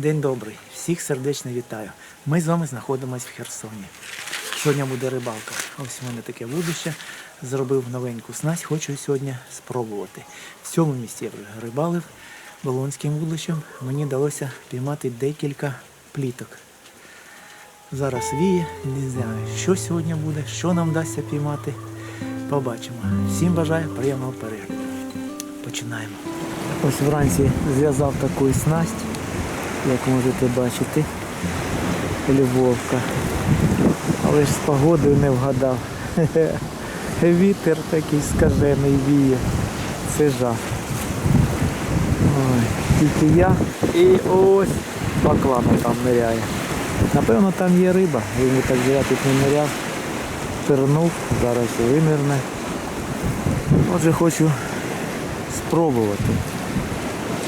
День добрий, всіх сердечно вітаю. Ми з вами знаходимося в Херсоні. Сьогодні буде рибалка. Ось у мене таке вудище. Зробив новеньку снасть, хочу сьогодні спробувати. В цьому місці я рибалив Болонським вудищем. Мені вдалося піймати декілька пліток. Зараз віє, не знаю, що сьогодні буде, що нам вдасться піймати. Побачимо. Всім бажаю приємного перегляду. Починаємо. Ось вранці зв'язав таку снасть, як можете бачити. Любовка. Але ж з погодою не вгадав. Вітер такий скажений віє. Це жах. Ой, тільки я і ось баклану там ниряє. Напевно там є риба. Він так я тут не ниряв. Пирнув, зараз вимірне. Отже, хочу спробувати,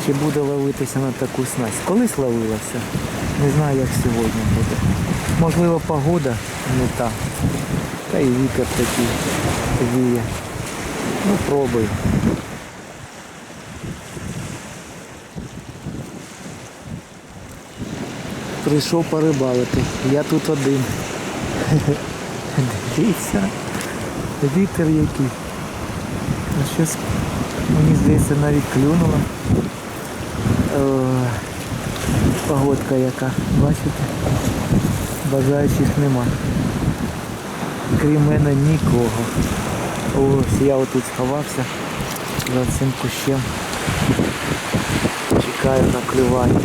чи буде ловитися на таку снасть. Колись ловилася, не знаю, як сьогодні буде. Можливо, погода не та. Та і вітер такий віє. Ну, пробую. Прийшов порибалити. Я тут один. Дивіться, вітер який. А щось, мені здається, навіть клюнуло. Е, Погодка яка, бачите? Бажаючих нема. Крім мене нікого. Ось я отут сховався за цим кущем. Чекаю на клювання.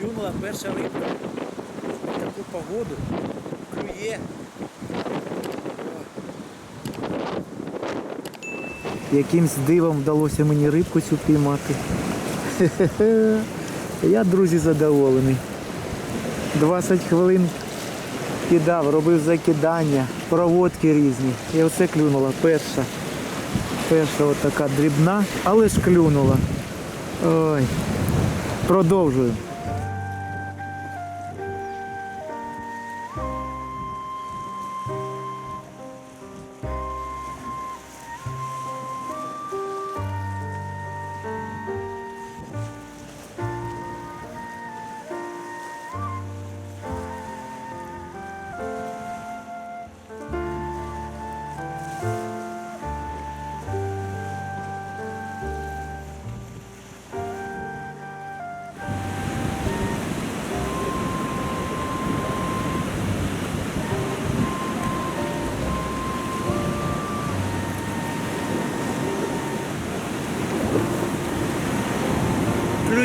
Клюнула перша рибка. Таку погоду. Клює. Якимсь дивом вдалося мені рибку цю піймати. Я, друзі, задоволений. 20 хвилин кидав, робив закидання, проводки різні. І оце клюнула перша. Перша отака дрібна, але ж клюнула. Ой. Продовжую.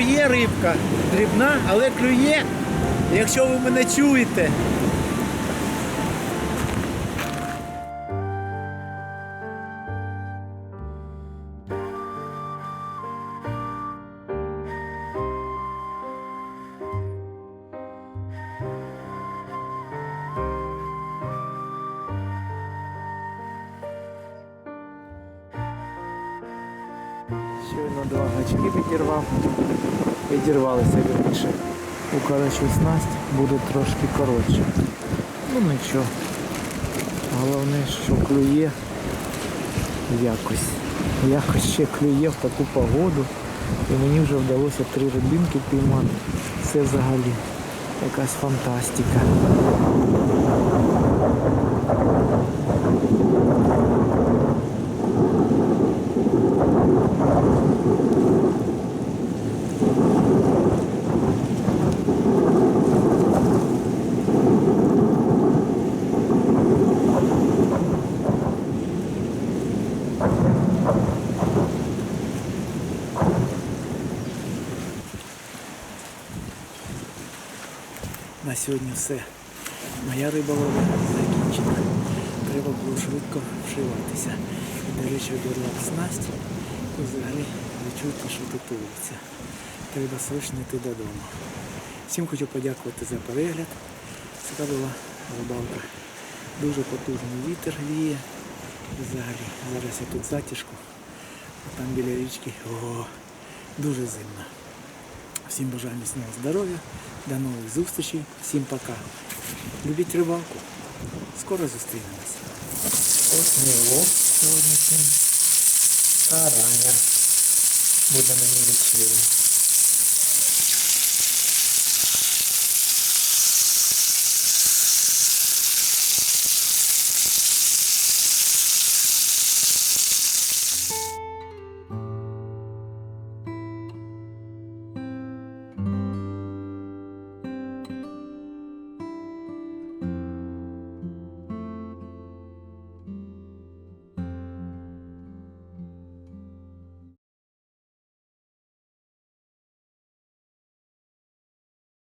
Клює рибка, дрібна, але клює, якщо ви мене чуєте. Щойно два гачки відірвав. Відірвалися вірніше. Укорочу снасть буде трошки коротше. Ну нічого. Головне, що клює якось. Якось ще клює в таку погоду. І мені вже вдалося три рибинки піймати. Це взагалі якась фантастика. На сьогодні все. Моя риболова закінчена. Треба було швидко вшиватися. До речі, обірвав снасть. І взагалі чуєте, що тут вулиця. Треба срочно йти додому. Всім хочу подякувати за перегляд. Це була рибалка. Дуже потужний вітер віє. Взагалі, зараз я тут затяжку, а там біля річки о, дуже зимно. Всім бажаю міцного здоров'я, до нових зустрічей, всім пока. Любіть рибалку. Скоро зустрінемось. Ось мілок сьогоднішній. Тараня. Буде мені вечеря.